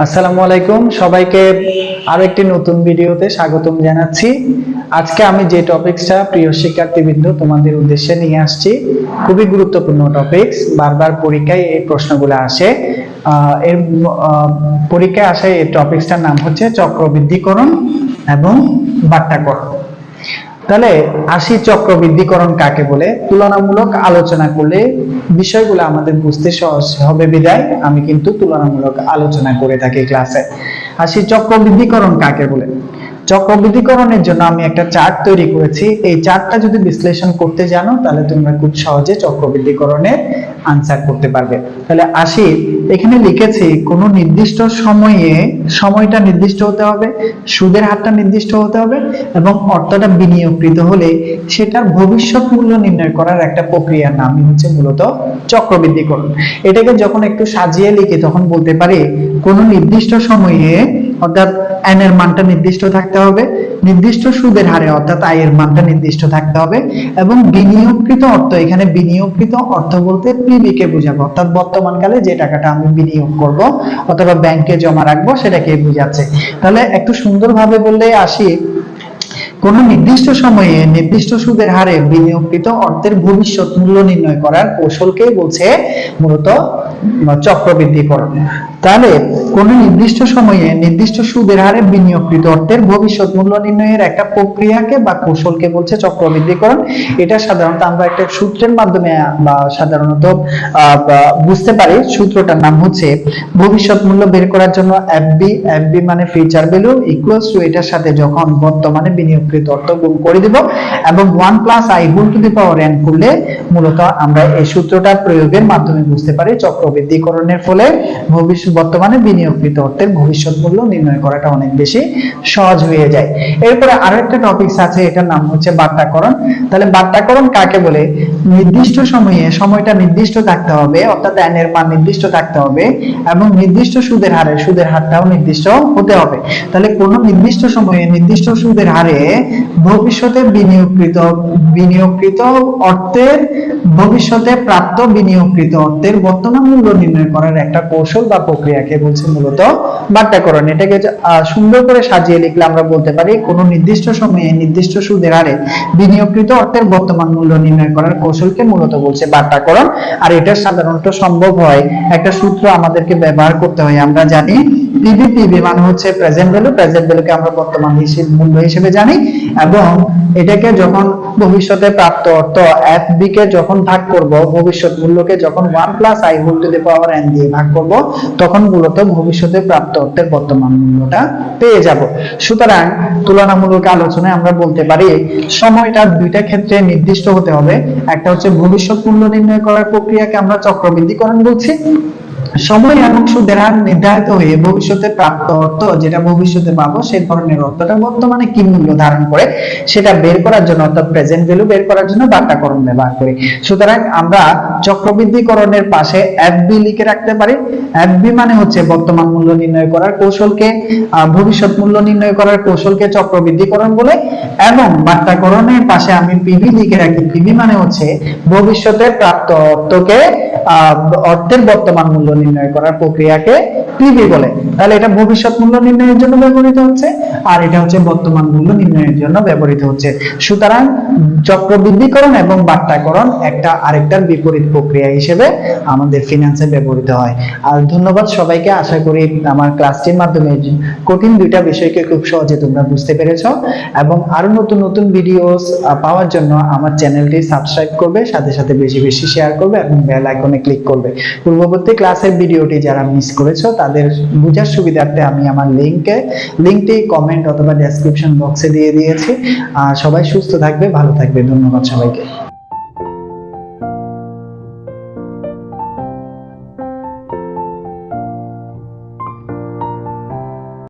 আসসালামু আলাইকুম। সবাইকে আরও একটি নতুন ভিডিওতে স্বাগতম জানাচ্ছি। আজকে আমি যে টপিকসটা প্রিয় শিক্ষার্থীবৃন্দ তোমাদের উদ্দেশ্যে নিয়ে আসছি, খুবই গুরুত্বপূর্ণ টপিকস। বারবার পরীক্ষায় এই প্রশ্নগুলো আসে। এর পরীক্ষায় আসে এই টপিকসটার নাম হচ্ছে চক্রবৃদ্ধিকরণ এবং বাট্টাকরণ তাহলে আশি চক্রবৃদ্ধিকরণ কাকে বলে? তুলনামূলক আলোচনা করলে বিষয়গুলো আমাদের বুঝতে সহজ হবে বিদায়। আমি কিন্তু তুলনামূলক আলোচনা করে থাকি ক্লাসে। আশি চক্রবৃদ্ধিকরণ কাকে বলে? চক্রবৃদ্ধিকরণের জন্য আমি একটা চার্ট তৈরি করেছি। এই চার্টটা যদি বিশ্লেষণ করতে জানো, তাহলে তোমরা খুব সহজে চক্রবৃদ্ধিকরণের আনসার করতে পারবে। তাহলে আসি এখানে লিখেছি, কোনো নির্দিষ্ট সময়ে, সময়টা নির্দিষ্ট হতে হবে, সুদের হারটা নির্দিষ্ট হতে হবে, এবং অর্থটা বিনিয়োগকৃত হলে সেটার ভবিষ্যৎ মূল্য নির্ণয় করার একটা প্রক্রিয়ার নামই হচ্ছে মূলত চক্রবৃদ্ধিকরণ। এটাকে যখন একটু সাজিয়ে লিখি, তখন বলতে পারি, কোনো নির্দিষ্ট সময়ে অর্থাৎ এন এর মানটা নির্দিষ্ট থাকতে হবে, নির্দিষ্ট সুদের হারে অর্থাৎ আয়ের মানটা নির্দিষ্ট থাকতে হবে এবং বিনিয়োগকৃত অর্থ, এখানে বিনিয়োগকৃত অর্থ বলতে পিবি কে বোঝাবো, অর্থাৎ বর্তমানকালে যে টাকাটা আমি বিনিয়োগ করব অথবা ব্যাংকে জমা রাখব সেটাকে বোঝাচ্ছে। তাহলে একটু সুন্দরভাবে বললে আসি, কোন নির্দিষ্ট সময়ে নির্দিষ্ট সুদের হারে বিনিয়োগকৃত অর্থের ভবিষ্যৎ মূল্য নির্ণয় করার কৌশলকে বলছে মূলত চক্রবৃদ্ধিকরণ। তাহলে কোন নির্দিষ্ট সময়ে নির্দিষ্ট সুদের হারে বিনিয়োগকৃত অর্থের ভবিষ্যৎ মূল্য নির্ণয়ের একটা প্রক্রিয়াকে বা কৌশলকে বলছে চক্রবৃদ্ধিকরণ। এটা সাধারণত আমরা একটা সূত্রের মাধ্যমে, বা সাধারণত বুঝতে পারি। সূত্রটার নাম হচ্ছে ভবিষ্যৎ মূল্য বের করার জন্য এফবি এফবি মানে ফিউচার ভ্যালু ইকুয়ালস টু এটার সাথে যখন বর্তমানে বিনিয়োগকৃত অর্থ গুণ করে দিব এবং ওয়ান প্লাস আই গুণ টু দি পাওয়ার এন করলে মূলত আমরা এই সূত্রটা প্রয়োগের মাধ্যমে বুঝতে পারি চক্রবৃদ্ধিকরণের ফলে ভবিষ্যৎ বর্তমানে বিনিয়োগকৃত অর্থের ভবিষ্যৎ মূল্য নির্ণয় করাটা অনেক বেশি সহজ হয়ে যায়। এরপরে আরও একটা টপিকস আছে, এটার নাম হচ্ছে বাট্টাকরণ তাহলে বাট্টাকরণ কাকে বলে? নির্দিষ্ট সময়ে, সময়টা নির্দিষ্ট থাকতে হবে, অর্থাৎ এর মান নির্দিষ্ট থাকতে হবে এবং নির্দিষ্ট সুদের হারে, সুদের হারটাও নির্দিষ্ট হতে হবে। তাহলে কোন নির্দিষ্ট সময়ে নির্দিষ্ট সুদের হারে ভবিষ্যতে বিনিয়োগকৃত বিনিয়োগকৃত অর্থের, ভবিষ্যতে প্রাপ্ত বিনিয়োগকৃত অর্থের বর্তমান মূল্য নির্ণয় করার একটা কৌশল বা প্রক্রিয়াকে বলছে মূলত বাট্যাকরণ এটাকে সুন্দর করে সাজিয়ে লিখলে আমরা বলতে পারি কোন নির্দিষ্ট সময়ে নির্দিষ্ট সুদের হারে বিনিয়োগকৃত অর্থের বর্তমান মূল্য নির্ণয় করার কৌশলকে মূলত বলছে বাট্যাকরণ আর এটা সাধারণত সম্ভব হয় একটা সূত্র আমাদেরকে ব্যবহার করতে হয়। আমরা জানি পিভি মানে হচ্ছে প্রেজেন্ট ভ্যালু প্রেজেন্ট ভ্যালুকে আমরা বর্তমান হিসেবে, মূল্য হিসেবে জানি এবং এটাকে যখন ভবিষ্যতে প্রাপ্ত অর্থ এফ বি কে যখন ভাগ করব, ভবিষ্যৎ মূল্যকে যখন one plus I whole to the power N দিয়ে ভাগ করব, তখন মূলত ভবিষ্যতে প্রাপ্ত অর্থের বর্তমান মূল্যটা পেয়ে যাব। সুতরাং তুলনামূলক আলোচনায় আমরা বলতে পারি, সময়টা দুইটা ক্ষেত্রে নির্দিষ্ট হতে হবে। একটা হচ্ছে ভবিষ্যৎ মূল্য নির্ণয় করার প্রক্রিয়াকে আমরা চক্রবৃদ্ধিকরণ বলছি। সময় এবং সুদের হার নির্ধারিত হয়ে ভবিষ্যতে প্রাপ্ত অর্থ যেটা ভবিষ্যতে পাবো, সেই ধরনের অর্থটা বর্তমানে কি মূল্য ধারণ করে, সেটা বের করার জন্য অর্থাৎ প্রেজেন্ট ভ্যালু বের করার জন্য বাট্টাকরণ ব্যবহার করি। সুতরাং আমরা চক্রবৃদ্ধিকরণের পাশে এফবি লিখে রাখতে পারি। এফবি মানে হচ্ছে বর্তমান মূল্য নির্ণয় করার কৌশলকে ভবিষ্যৎ মূল্য নির্ণয় করার কৌশলকে চক্রবৃদ্ধিকরণ বলে, এবং বাট্টাকরণের পাশে আমি পিভি লিখে রাখি। পিভি মানে হচ্ছে ভবিষ্যতে প্রাপ্ত অর্থকে অর্থের বর্তমান মূল্য নির্ণয় করার প্রক্রিয়াকে পিভি বলে। তাহলে এটা ভবিষ্যৎ মূল্য নির্ণয়ের জন্য ব্যবহৃত হচ্ছে, আর এটা হচ্ছে বর্তমান মূল্য নির্ণয়ের জন্য ব্যবহৃত হচ্ছে। সুতরাং চক্রবৃদ্ধিকরণ এবং বাট্টাকরণ একটা আরেকটার বিপরীত প্রক্রিয়া হিসেবে আমাদের ফিনান্সে ব্যবহৃত হয়। আর ধন্যবাদ সবাইকে, আশা করি আমার ক্লাসটির মাধ্যমে কঠিন দুইটা বিষয়কে খুব সহজে তোমরা বুঝতে পেরেছ। এবং আরও নতুন নতুন ভিডিওস পাওয়ার জন্য আমার চ্যানেলটি সাবস্ক্রাইব করবে, সাথে সাথে বেশি বেশি শেয়ার করবে এবং বেল আইকনে ক্লিক করবে। পূর্ববর্তী ক্লাসের ভিডিওটি যারা মিস করেছ, তাদের বোঝার সুবিধার্থে আমি আমার লিঙ্কে লিঙ্কটি কমেন্ট অথবা ডেসক্রিপশন বক্সে দিয়ে দিয়েছি। আর সবাই সুস্থ থাকবে, ভালো থাকবে। ধন্যবাদ সবাইকে।